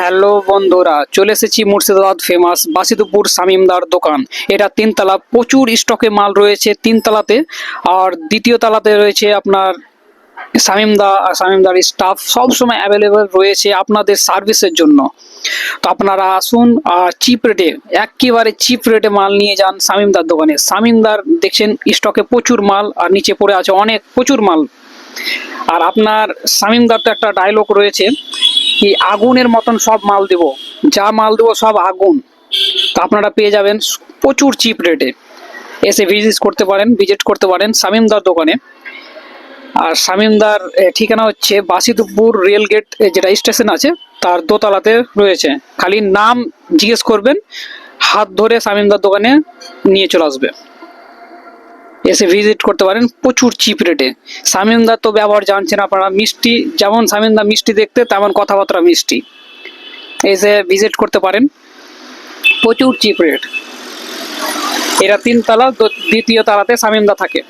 Hello বন্ধুরা, চলে এসেছি মুর্শিদাবাদ ফেমাস বাসিদুপুর শামিমদার দোকান। এটা তিনতলা, প্রচুর স্টকে মাল রয়েছে তিনতলাতে। আর দ্বিতীয় তলাতে রয়েছে আপনার শামিমদা, আর শামিমদার স্টাফ সবসময় অ্যাভেলেবেল রয়েছে আপনাদের সার্ভিসের জন্য। তো আপনারা আসুন আর চিপ রেটে একেবারে চিপ রেটে মাল নিয়ে যান শামিমদার দোকানে। শামিমদার দেখছেন স্টকে প্রচুর মাল, আর নিচে পড়ে আছে অনেক প্রচুর মাল। আর আপনার শামিমদার তো একটা ডায়লগ রয়েছে কি আগুনের মতন সব মাল দেব? যা মাল দেবো সব আগুন। তো আপনারা পেয়ে যাবেন প্রচুর চিপ রেটে এসে ভিজিট করতে পারেন ভিজিট করতে পারেন শামিমদার দোকানে। আর শামিমদার ঠিকানা হচ্ছে বাসিদপুর রেল গেট যেটা স্টেশন আছে, তার দোতলাতে রয়েছে। খালি নাম জিজ্ঞেস করবেন, হাত ধরে শামিমদার দোকানে নিয়ে চলে আসবে। এসে ভিজিট করতে পারেন প্রচুর চিপ রেটে শামিমদার তো ব্যবহার জানছেন আপনারা, মিষ্টি, যেমন সামিন্দা মিষ্টি দেখতে, তেমন কথাবার্তা মিষ্টি। এসে ভিজিট করতে পারেন, প্রচুর চিপ রেট এরা তিনতলা, দ্বিতীয় তালাতে সামিন্দা থাকে।